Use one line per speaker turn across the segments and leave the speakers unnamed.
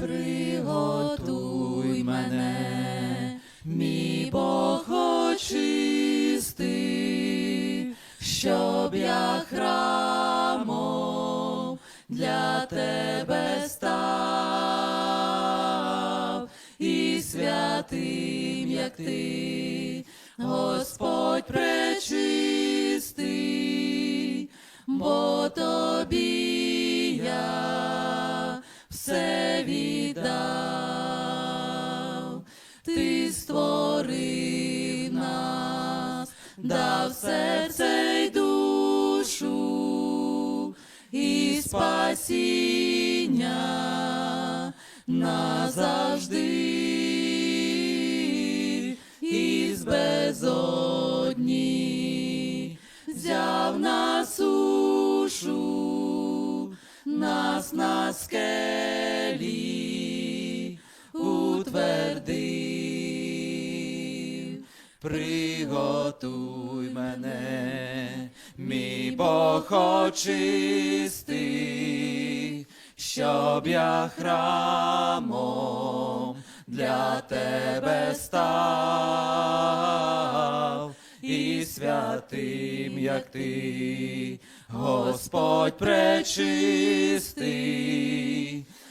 Приготуй мене, мій Бог очисти, щоб я храмом для тебе став, і святим, як ти, Господь ти створив нас, дав серце й душу і спасіння назавжди. Із безодні взяв на сушу, нас на скелі Приготуй мене, мій Бог очистий, щоб я храмом для тебе став, і святим, як ти, Господь пречистий,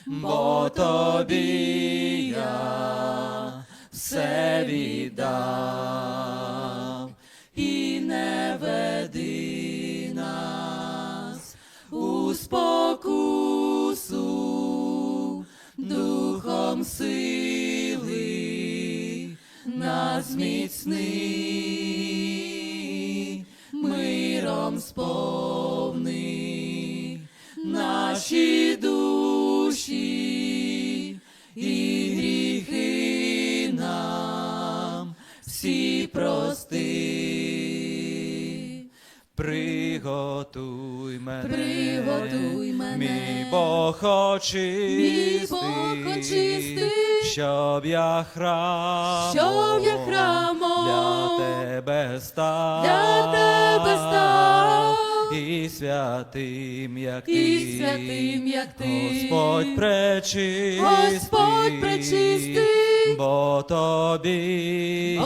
бо тобі я все віддав, і не веди нас у спокусу, духом сили нас міцни, миром сповни всі прости.
Приготуй мене,
Приготуй мене,
мій Бог очистий,
Мій Бог очистий,
щоб я храмом,
Щоб я храмом
для тебе став,
для тебе став,
і святим, як ти,
і святим, як ти,
Господь пречистий,
Господь пречистий,
бо тобі,